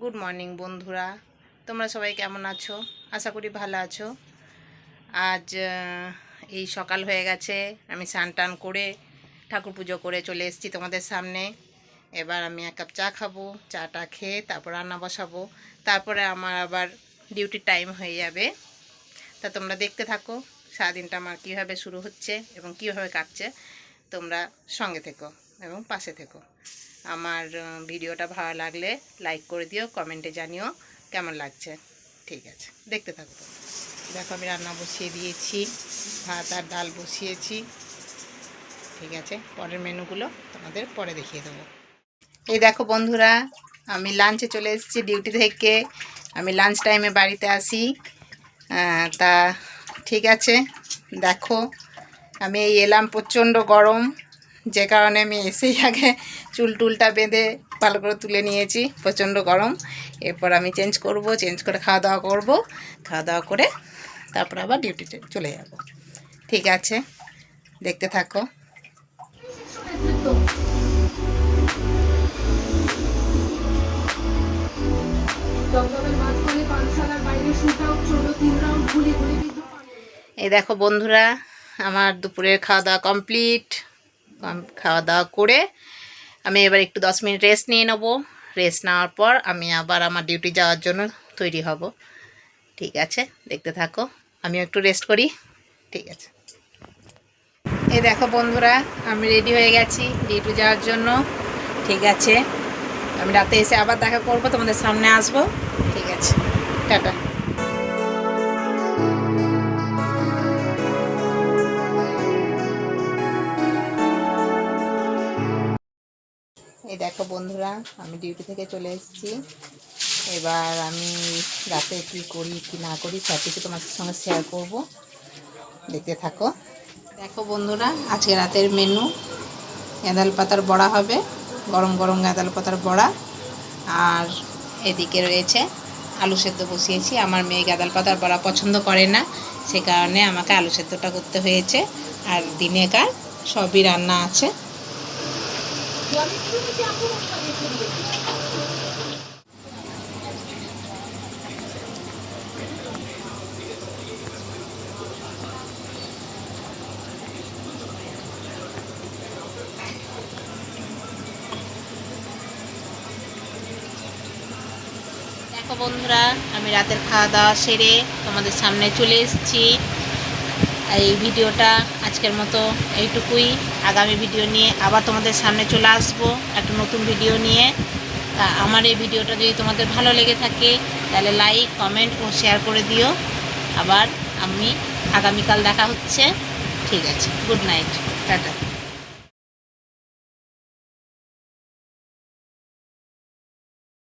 Good morning বন্ধুরা। তোমরা সবাই কেমন আছো? আশা করি ভালো আছো। আজ এই সকাল হয়ে গেছে। আমি স্নান টান করে ঠাকুর পুজো করে চলে এসেছি তোমাদের সামনে। এবার আমি এক কাপ চা খাব, চাটা খেয়ে তারপর রান্না বসাবো। তারপরে আমার আবার ডিউটির টাইম হয়ে যাবে। তা তোমরা দেখতে থাকো, সারাদিনটা আমার কীভাবে শুরু হচ্ছে এবং কীভাবে কাটছে। তোমরা সঙ্গে থেকো। এবং পাশে থেকো। আমার ভিডিওটা ভালো লাগলে লাইক করে দিও কমেন্টে জানিও কেমন লাগছে। ঠিক আছে, দেখতে থাকো। দেখো আমি রান্না বসিয়ে দিয়েছি, ভাত আর ডাল বসিয়েছি। ঠিক আছে, পরের মেনুগুলো তোমাদের পরে দেখিয়ে দেবো। এই দেখো বন্ধুরা, আমি লাঞ্চে চলে এসেছি ডিউটি থেকে। আমি লাঞ্চ টাইমে বাড়িতে আসি। তা ঠিক আছে, দেখো। আমি এই এলাম প্রচণ্ড গরম। যে কারণে আমি এসেই আগে চুল টুলটা বেঁধে ভালো করে তুলে নিয়েছি, প্রচণ্ড গরম। এরপর আমি চেঞ্জ করব চেঞ্জ করে খাওয়া দাওয়া করব। খাওয়া দাওয়া করে তারপর আবার ডিউটিতে চলে যাব। ঠিক আছে? দেখতে থাকো। এই দেখো বন্ধুরা, আমার দুপুরের খাওয়া দাওয়া কমপ্লিট খাওয়া দাওয়া করে আমি এবার একটু দশ মিনিট রেস্ট নিয়ে নেব। রেস্ট নেওয়ার পর আমি আবার আমার ডিউটি যাওয়ার জন্য তৈরি হব। ঠিক আছে? দেখতে থাকো। আমিও একটু রেস্ট করি। ঠিক আছে। এই দেখো বন্ধুরা, আমি রেডি হয়ে গেছি ডিউটি যাওয়ার জন্য। ঠিক আছে? আমি রাতে এসে আবার দেখা করব, তোমাদের সামনে আসব। ঠিক আছে। টাটা। এই দেখো বন্ধুরা, আমি ডিউটি থেকে চলে এসেছি। এবার আমি রাতে কি করি, কি না করি, সব কিছু তোমার সঙ্গে শেয়ার করব। দেখতে থাকো। দেখো বন্ধুরা, আজকে রাতের মেনু গাঁদাল পাতার বড়া হবে, গরম গরম গাঁদাল পাতার বড়া। আর এদিকে রয়েছে আলু সেদ্ধ বসিয়েছি। আমার মেয়ে গাঁদাল পাতার বড়া পছন্দ করে না, সে কারণে আমাকে আলু সেদ্ধটা করতে হয়েছে। আর দিনেকার সবই রান্না আছে। দেখো বন্ধুরা, আমি রাতের খাওয়া দাওয়া সেরে তোমাদের সামনে চলে এসেছি। এই ভিডিওটা আজকের মতো এইটুকুই। আগামী ভিডিও নিয়ে আবার তোমাদের সামনে চলে আসব একটা নতুন ভিডিও নিয়ে। তা আমার এই ভিডিওটা যদি তোমাদের ভালো লেগে থাকে, তাহলে লাইক, কমেন্ট ও শেয়ার করে দিও। আবার আমি আগামীকাল দেখা হচ্ছে। ঠিক আছে, গুড নাইট, টাটা।